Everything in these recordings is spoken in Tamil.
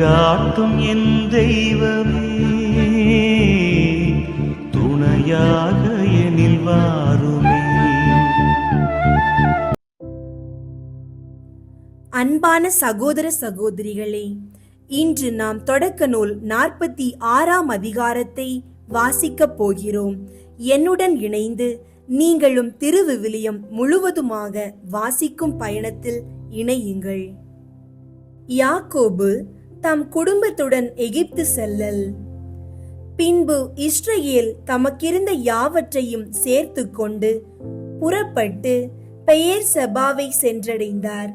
வழிகாட்டும் என் தெய்வமே. துணையாக எனில் வாருமே. அன்பான சகோதர சகோதரிகளே இன்று நாம் தொடக்க நூல் நாற்பத்தி ஆறாம் அதிகாரத்தை வாசிக்கப் போகிறோம். என்னுடன் இணைந்து நீங்களும் திருவிவிலியம் முழுவதுமாக வாசிக்கும் பயணத்தில் இணையுங்கள். யாக்கோபு தம் குடும்பத்துடன் எகிப்து செல்லல். பின்பு இஸ்ரேல் தமக்கிருந்த யாவற்றையும் சேர்த்து கொண்டு புறப்பட்டு பெயர் சபாவை சென்றடைந்தார்.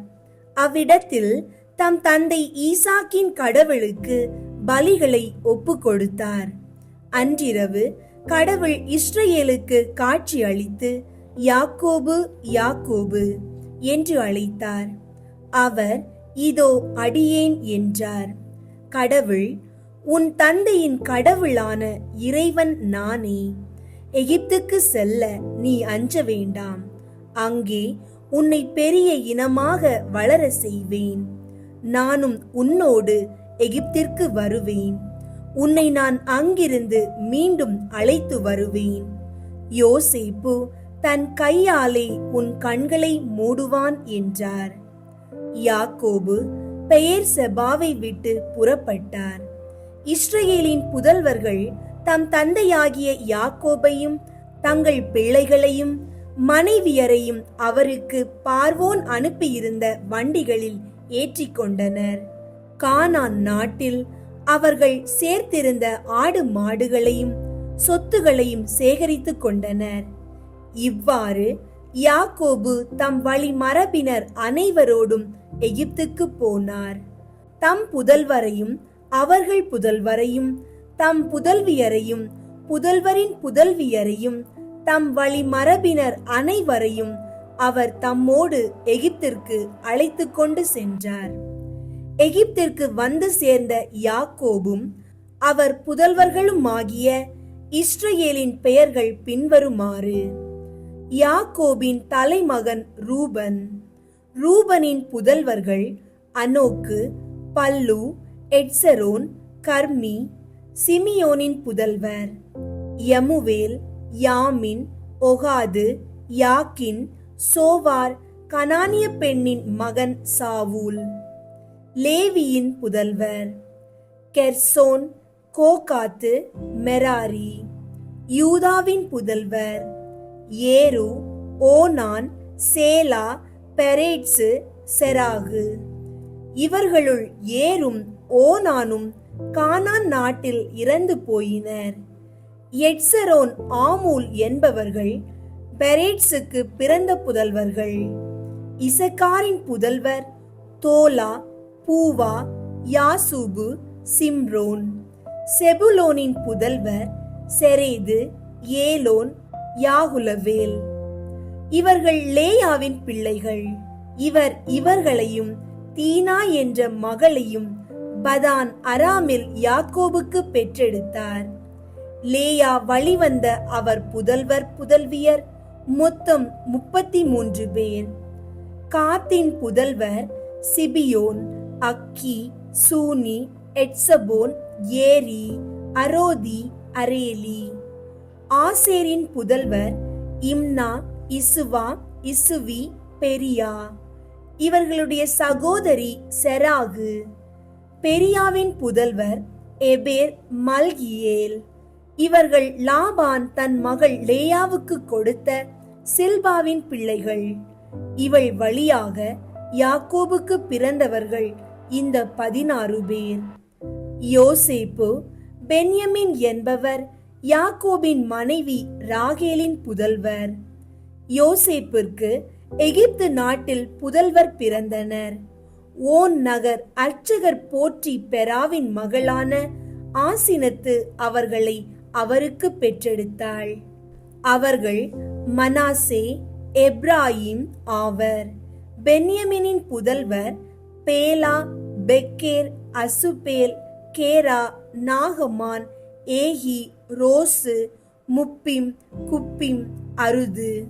அவ்விடத்தில் தம் தந்தை ஈசாக்கின் கடவுளுக்கு பலிகளை ஒப்பு கொடுத்தார் அன்றிரவு கடவுள் இஸ்ரேலுக்கு காட்சி அளித்து யாக்கோபு யாக்கோபு என்று அழைத்தார். அவர் இதோ அடியேன் என்றார். கடவுள் உன் தந்தையின் கடவுளான இறைவன் நானே. எகிப்துக்கு செல்ல நீ அஞ்ச வேண்டாம். அங்கே உன்னை பெரிய இனமாக வளர செய்வேன். நானும் உன்னோடு எகிப்திற்கு வருவேன். உன்னை நான் அங்கிருந்து மீண்டும் அழைத்து வருவேன். யோசேப்பு தன் கையாலே உன் கண்களை மூடுவான் என்றார். யாக்கோபு பெயர் செபாவை விட்டு புறப்பட்டார். இஸ்ரேலின் புதல்வர்கள் தம் தந்தையாகிய யாக்கோபையும் தங்கள் பிள்ளைகளையும் மனைவியரையும் அவருக்கு பார்வோன் அனுப்பியிருந்த வண்டிகளில் ஏற்றிக்கொண்டனர் கானான் நாட்டில் அவர்கள் சேர்த்திருந்த ஆடு மாடுகளையும் சொத்துகளையும் சேகரித்துக் கொண்டனர். இவ்வாறு யாக்கோபு தம் வழி மரபினர் அனைவரோடும் எகிப்துக்கு போனார். தம் புதல்வரையும் அவர்கள் புதல்வரையும் தம் புதல்வியரையும் புதல்வரின் புதல்வியரையும் தம் வழி மரபினர் அனைவரையும் அவர் தம்மோடு எகிப்திற்கு அழைத்து கொண்டு சென்றார். எகிப்திற்கு வந்து சேர்ந்த யாக்கோபும் அவர் புதல்வர்களுமாகிய இஸ்ரேலின் பெயர்கள் பின்வருமாறு. யாக்கோபின் தலைமகன் ரூபன். ரூபனின் புதல்வர்கள் அனோக்கு பல்லு எட்சரோன் கர்மி சிமியோனின் புதல்வர் யமுவேல் யாமின் ஒகாது யாக்கின் சோவார் கனானிய பெண்ணின் மகன் சாவூல். லேவியின் புதல்வர் கெர்சோன் கோகாத்து மெராரி. யூதாவின் புதல்வர் ஏரு ஓனான் சேலா பெரேட்ஸு செராகு. இவர்களுள் ஏரும் ஓனானும் கானான் நாட்டில் இறந்து போயினர். எட்சரோன் ஆமூல் என்பவர்கள் பெரேட்ஸுக்கு பிறந்த புதல்வர்கள். இசக்காரின் புதல்வர் தோலா பூவா யாசூபு சிம்ரோன். செபுலோனின் புதல்வர் செரேது ஏலோன் யாகுலவேல். இவர்கள் லேயாவின் பிள்ளைகள். இவர் இவர்களையும் தீனா என்ற மகளையும் பதான் அராமில் யாக்கோபுக்கு பெற்றெடுத்தார். லேயா வழிவந்த அவர் புதல்வர் புதல்வியர் மொத்தம் முப்பத்தி மூன்று பேர். காத்தின் புதல்வர் சிபியோன் அக்கி சூனி எட்சபோன் ஏரி அரோதி அரேலி. ஆசேரின் புதல்வர் இம்னா இசுவா இசுவி பெரியா. இவர்களுடைய சகோதரி செராகு. பெரியாவின் புதல்வர் எபேர் மல்கியேல். இவர்கள் லாபான் தன் மகள் லேயாவுக்கு கொடுத்த சில்பாவின் பிள்ளைகள். இவள் வழியாக யாக்கோபுக்கு பிறந்தவர்கள் இந்த பதினாறு பேர். யோசேப்பு பென்யமின் என்பவர் யாக்கோபின் மனைவி ராகேலின் புதல்வர். யோசேப்பிற்கு எகிப்து நாட்டில் புதல்வர் பிறந்தனர். ஓன் நகர் அர்ச்சகர் போற்றி பெராவின் மகளான ஆசினத்து அவர்களை அவருக்கு பெற்றெடுத்தாள். அவர்கள் மனாசே எப்ராஹிம் ஆவர். பென்யமினின் புதல்வர் பேலா பெக்கேர் அசுபேல் கேரா நாகமான் ஏஹி ரோசு முப்பிம் குப்பிம் அருது.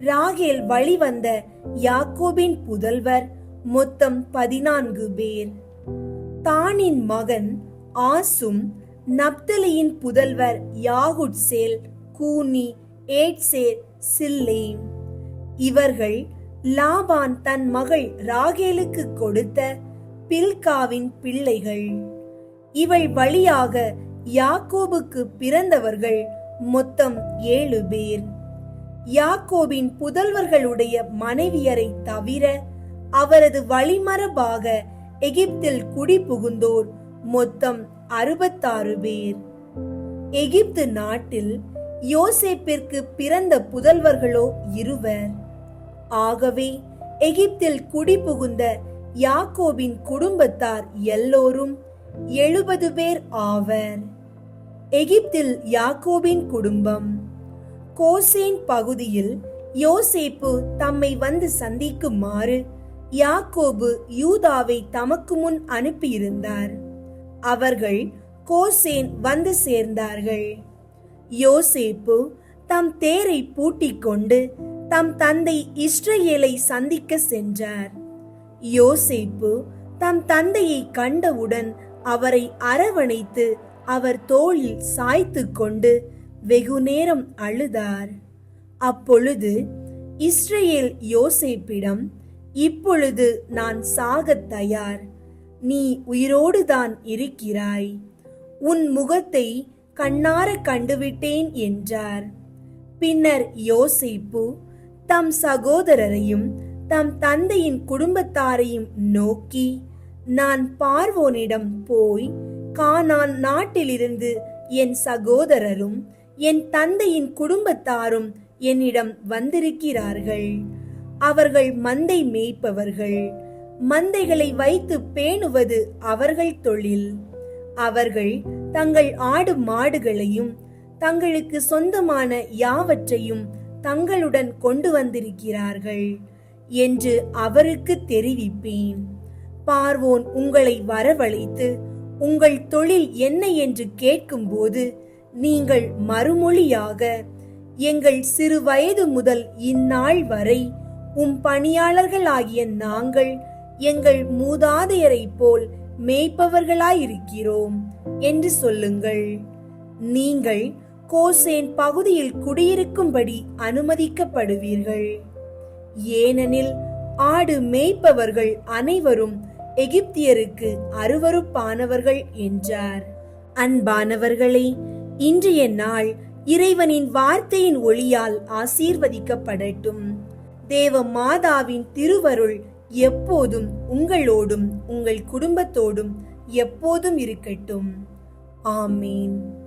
ராகேல் வழிவந்த யாக்கோபின் புதல்வர் மொத்தம் பதினான்கு பேர். தானின் மகன் ஆசும் நப்தலியின் புதல்வர் யாகுட்சேல் கூனி ஏட்சேர் சில்லேம். இவர்கள் லாபான் தன் மகள் ராகேலுக்கு கொடுத்த பில்காவின் பிள்ளைகள். இவள் வழியாக யாக்கோபுக்கு பிறந்தவர்கள் மொத்தம் ஏழு பேர். யாக்கோபின் புதல்வர்களுடைய மனைவியரை தவிர அவரது வழிமரபாக எகிப்தில் குடிபுகுந்தோர் மொத்தம் அறுபத்தாறு பேர். எகிப்து நாட்டில் யோசேப்பிற்கு பிறந்த புதல்வர்களோ இருவர். ஆகவே எகிப்தில் குடிபுகுந்த யாக்கோபின் குடும்பத்தார் எல்லோரும் எழுபது பேர் ஆவர். எகிப்தில் யாக்கோபின் குடும்பம் கோசேன் பகுதியில் யோசேப்பு தம்மை வந்து சந்திக்குமாறு யாக்கோபு யூதாவை தமக்கு முன் அனுப்பியிருந்தார். அவர்கள் கோசேன் வந்து சேர்ந்தார்கள். யோசேப்பு தம் தேரை பூட்டிக் கொண்டு தம் தந்தை இஸ்ரேலை சந்திக்க சென்றார். யோசேப்பு தம் தந்தையை கண்டவுடன் அவரை அரவணைத்து அவர் தோளில் சாய்த்து கொண்டு வெகு நேரம் அழுதார். அப்பொழுது இஸ்ரேல் யோசேப்பிடம் இப்பொழுது நான் சாகத் தயார். நீ உயிரோடுதான் இருக்கிறாய். உன் முகத்தை கண்ணார கண்டுவிட்டேன் என்றார். பின்னர் யோசேப்பு தம் சகோதரரையும் தம் தந்தையின் குடும்பத்தாரையும் நோக்கி நான் பார்வோனிடம் போய் கானான் நாட்டிலிருந்து என் சகோதரரும் என் தந்தையின் குடும்பத்தாரும் என்னிடம் வந்திருக்கிறார்கள். அவர்கள் மந்தை மேய்ப்பவர்கள். மந்தைகளை வைத்து பேணுவது அவர்கள் தொழில். அவர்கள் தங்கள் ஆடு மாடுகளையும் தங்களுக்கு சொந்தமான யாவற்றையும் தங்களுடன் கொண்டு வந்திருக்கிறார்கள் என்று அவருக்கு தெரிவிப்பேன். பார்வோன் உங்களை வரவழைத்து உங்கள் தொழில் என்ன என்று கேட்கும்போது நீங்கள் மறுமொழியாக எங்கள் சிறு வயது முதல் இந்நாள் வரை உம் பணியாளர்களாகிய நாங்கள் எங்கள் மூதாதையரைப் போல் மேய்ப்பவர்களாயிருக்கிறோம் என்று சொல்லுங்கள். நீங்கள் கோசேன் பகுதியில் குடியிருக்கும்படி அனுமதிக்கப்படுவீர்கள். ஏனெனில் ஆடு மேய்ப்பவர்கள் அனைவரும் எகிப்தியருக்கு அருவருப்பானவர்கள் என்றார். அன்பானவர்களே இன்றைய நாள் இறைவனின் வார்த்தையின் ஒளியால் ஆசீர்வதிக்கப்படட்டும். தேவ மாதாவின் திருவருள் எப்போதும் உங்களோடும் உங்கள் குடும்பத்தோடும் எப்போதும் இருக்கட்டும். ஆமீன்.